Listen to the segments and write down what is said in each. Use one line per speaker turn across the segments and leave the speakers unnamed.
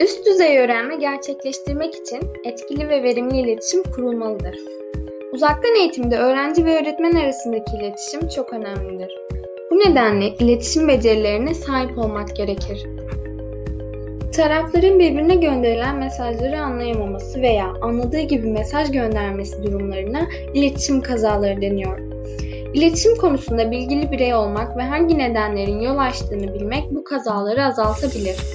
Üst düzey öğrenme gerçekleştirmek için etkili ve verimli iletişim kurulmalıdır. Uzaktan eğitimde öğrenci ve öğretmen arasındaki iletişim çok önemlidir. Bu nedenle iletişim becerilerine sahip olmak gerekir. Tarafların birbirine gönderilen mesajları anlayamaması veya anladığı gibi mesaj göndermesi durumlarına iletişim kazaları deniyor. İletişim konusunda bilgili birey olmak ve hangi nedenlerin yol açtığını bilmek bu kazaları azaltabilir.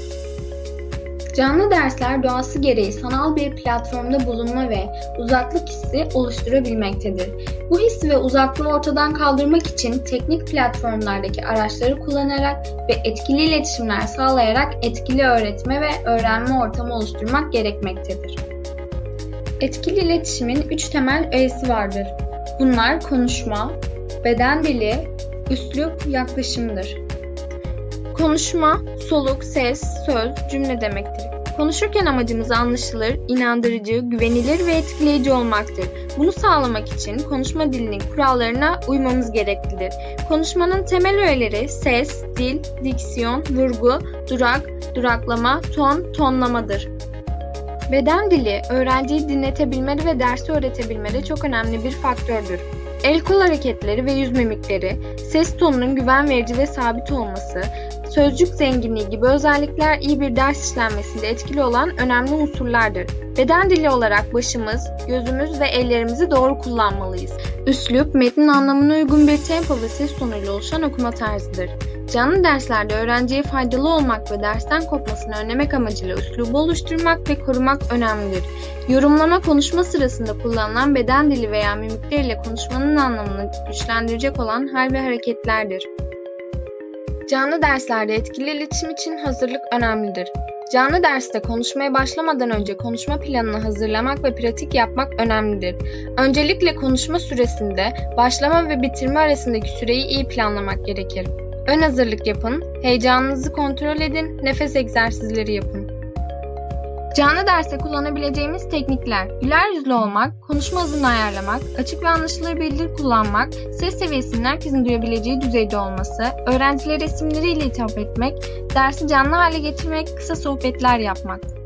Canlı dersler doğası gereği sanal bir platformda bulunma ve uzaklık hissi oluşturabilmektedir. Bu hissi ve uzaklığı ortadan kaldırmak için teknik platformlardaki araçları kullanarak ve etkili iletişimler sağlayarak etkili öğretme ve öğrenme ortamı oluşturmak gerekmektedir. Etkili iletişimin üç temel öğesi vardır. Bunlar konuşma, beden dili, üslup, yaklaşımdır. Konuşma, soluk, ses, söz, cümle demektir. Konuşurken amacımız anlaşılır, inandırıcı, güvenilir ve etkileyici olmaktır. Bunu sağlamak için konuşma dilinin kurallarına uymamız gereklidir. Konuşmanın temel öğeleri ses, dil, diksiyon, vurgu, durak, duraklama, ton, tonlamadır. Beden dili, öğrenciyi dinletebilmeli ve dersi öğretebilmeli çok önemli bir faktördür. El kol hareketleri ve yüz mimikleri, ses tonunun güven verici ve sabit olması, sözcük zenginliği gibi özellikler iyi bir ders işlenmesinde etkili olan önemli unsurlardır. Beden dili olarak başımız, gözümüz ve ellerimizi doğru kullanmalıyız. Üslup, metnin anlamına uygun bir tempo ve ses tonuyla oluşan okuma tarzıdır. Canlı derslerde öğrenciye faydalı olmak ve dersten kopmasını önlemek amacıyla üslubu oluşturmak ve korumak önemlidir. Yorumlama konuşma sırasında kullanılan beden dili veya mimikleriyle konuşmanın anlamını güçlendirecek olan hal ve hareketlerdir. Canlı derslerde etkili iletişim için hazırlık önemlidir. Canlı derste konuşmaya başlamadan önce konuşma planını hazırlamak ve pratik yapmak önemlidir. Öncelikle konuşma süresinde başlama ve bitirme arasındaki süreyi iyi planlamak gerekir. Ön hazırlık yapın, heyecanınızı kontrol edin, nefes egzersizleri yapın. Canlı derste kullanabileceğimiz teknikler güler yüzlü olmak, konuşma hızını ayarlamak, açık ve anlaşılır bildiri kullanmak, ses seviyesinin herkesin duyabileceği düzeyde olması, öğrencilere isimleriyle hitap etmek, dersi canlı hale getirmek, kısa sohbetler yapmak.